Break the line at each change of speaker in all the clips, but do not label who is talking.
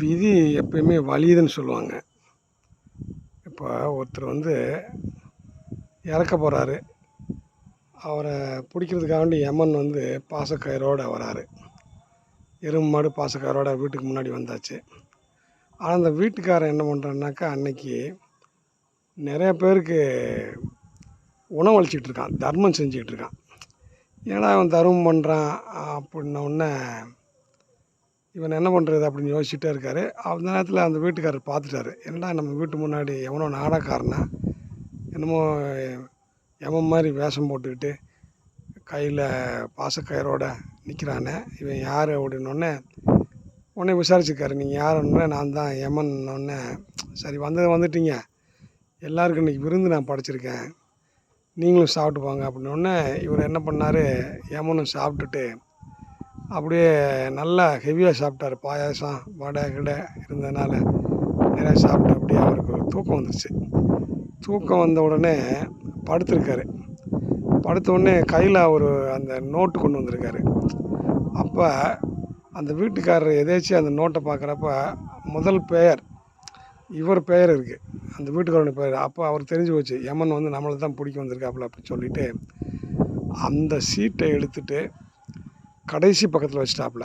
விதி எப்பயுமே வலியுதுன்னு சொல்லுவாங்க. இப்போ ஒருத்தர் வந்து இறக்க போகிறாரு அவரை பிடிக்கிறதுக்காண்டி யமன் வந்து பாசக்கயிறோடு வராரு. எறும்பு மாடு பாசக்கயிறோட வீட்டுக்கு முன்னாடி வந்தாச்சு. ஆனால் அந்த வீட்டுக்காரன் என்ன பண்ணுறான்னாக்கா அன்னைக்கு நிறைய பேருக்கு உணவளிச்சிட்டு இருக்கான். தர்மம் செஞ்சுக்கிட்டு இருக்கான். ஏன்னா அவன் தர்மம் பண்ணுறான் அப்படின்ன உடனே இவன் என்ன பண்ணுறது அப்படின்னு யோசிச்சுட்டே இருக்காரு. அந்த நேரத்தில் அந்த வீட்டுக்காரர் பார்த்துட்டாரு. என்னடா நம்ம வீட்டு முன்னாடி எவனோ நாடகாரனா என்னமோ எவன் மாதிரி வேஷம் போட்டுக்கிட்டு கையில் பாசக்கயிறோட நிற்கிறானே இவன் யார் அப்படின்னோடனே உடனே விசாரிச்சுக்காரு. நீங்கள் யாருன்னே நான் தான் யமன்னொடனே சரி வந்தது வந்துட்டீங்க. எல்லாருக்கும் இன்றைக்கி விருந்து நான் படைச்சிருக்கேன். நீங்களும் சாப்பிட்டு போங்க அப்படின்னோடனே இவர் என்ன பண்ணார்? எமனும் சாப்பிட்டுட்டு அப்படியே நல்லா ஹெவியாக சாப்பிட்டாரு. பாயாசம் வடை கிடை இருந்ததுனால நிறையா சாப்பிட்டு அப்படியே அவருக்கு ஒரு தூக்கம் வந்துடுச்சு தூக்கம் வந்த உடனே படுத்திருக்காரு. படுத்த உடனே கையில் ஒரு அந்த நோட்டு கொண்டு வந்திருக்காரு. அப்போ அந்த வீட்டுக்காரர் எதேச்சும் அந்த நோட்டை பார்க்குறப்ப முதல் பெயர் இவர் பெயர் இருக்குது அந்த வீட்டுக்காரனுடைய பெயர். அப்போ அவர் தெரிஞ்சு போச்சு யமன் வந்து நம்மளை தான் பிடிக்க வந்திருக்காப்புல அப்படின்னு சொல்லிவிட்டு அந்த சீட்டை எடுத்துகிட்டு கடைசி பக்கத்தில் வச்சிட்டாப்புல.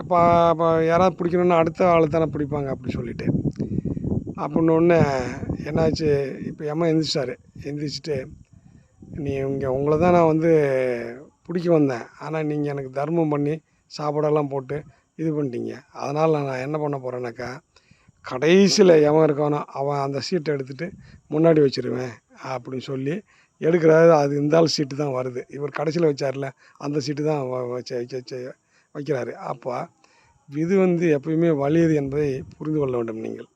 இப்போ இப்போ யாராவது பிடிக்கணுன்னா அடுத்த ஆள் தானே பிடிப்பாங்க அப்படின்னு சொல்லிட்டு. அப்படின்னொடனே என்னாச்சு இப்போ எம்மா எந்திரிச்சிட்டாரு. எந்திரிச்சிட்டு நீ இங்கே உங்களை தான் நான் வந்து பிடிக்க வந்தேன். ஆனால் நீங்கள் எனக்கு தர்மம் பண்ணி சாப்பாடெல்லாம் போட்டு இது பண்ணிட்டீங்க. அதனால் நான் என்ன பண்ண போகிறேன்னாக்கா கடைசியில் எவன் இருக்கானோ அவன் அந்த சீட்டை எடுத்துகிட்டு முன்னாடி வச்சிருவேன் அப்படின்னு சொல்லி எடுக்கிறாரு அது இருந்தாலும் சீட்டு தான் வருது. இவர் கடைசியில் வச்சார்ல அந்த சீட்டு தான் வ- வச்ச வைக்கிறாரு. அப்போ இது வந்து எப்பயுமே வலியுது என்பதை புரிந்து கொள்ள வேண்டும் நீங்கள்.